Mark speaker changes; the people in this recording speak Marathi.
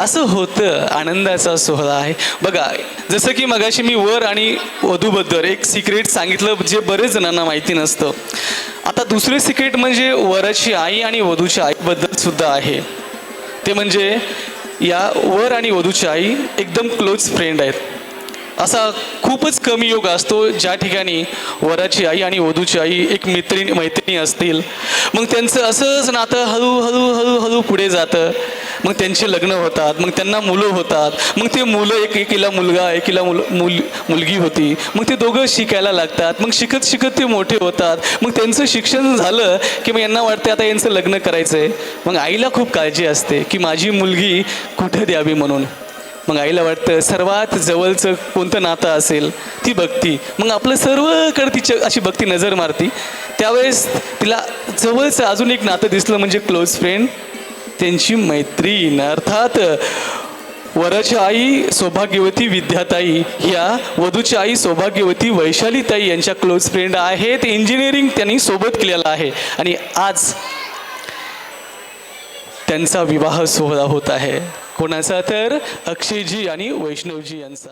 Speaker 1: असं होतं आनंदाचा सोहळा आहे. बघा जसं की मगाशी मी वर आणि वधूबद्दल एक सिक्रेट सांगितलं जे बरेच जणांना माहिती नसतं. आता दुसरे सिक्रेट म्हणजे वराची आई आणि वधूच्या आईबद्दल सुद्धा आहे. ते म्हणजे या वर आणि वधूची आई एकदम क्लोज फ्रेंड आहेत. असा खूपच कमी योग असतो ज्या ठिकाणी वराची आई आणि वधूची आई एक मैत्रिणी मैत्रिणी असतील. मग त्यांचं असंच नातं हळूहळू हळूहळू पुढे जातं. मग त्यांचे लग्न होतात मग त्यांना मुलं होतात मग ते मुलं एक एकीला मुलगा एकीला मुल मुल मुलगी होती मग ते दोघं शिकायला लागतात मग शिकत शिकत ते मोठे होतात मग त्यांचं शिक्षण झालं की मग यांना वाटते आता यांचं लग्न करायचं आहे मग आईला खूप काळजी असते की माझी मुलगी कुठं द्यावी म्हणून. मग आईला वाटतं सर्वात जवळचं कोणतं नातं असेल ती भक्ती मग आपलं सर्वकडे तिच्या अशी भक्ती नजर मारती. त्यावेळेस तिला जवळचं अजून एक नातं दिसलं म्हणजे क्लोज फ्रेंड त्यांची मैत्रीण अर्थात वराची आई सौभाग्यवती विद्याताई ह्या वधूची आई सौभाग्यवती वैशालीताई यांच्या क्लोज फ्रेंड आहेत. इंजिनिअरिंग त्यांनी सोबत केलेलं आहे. आणि आज त्यांचा विवाह सोहळा होत आहे. कोणाचा तर? अक्षयजी आणि वैष्णवजी यांचा.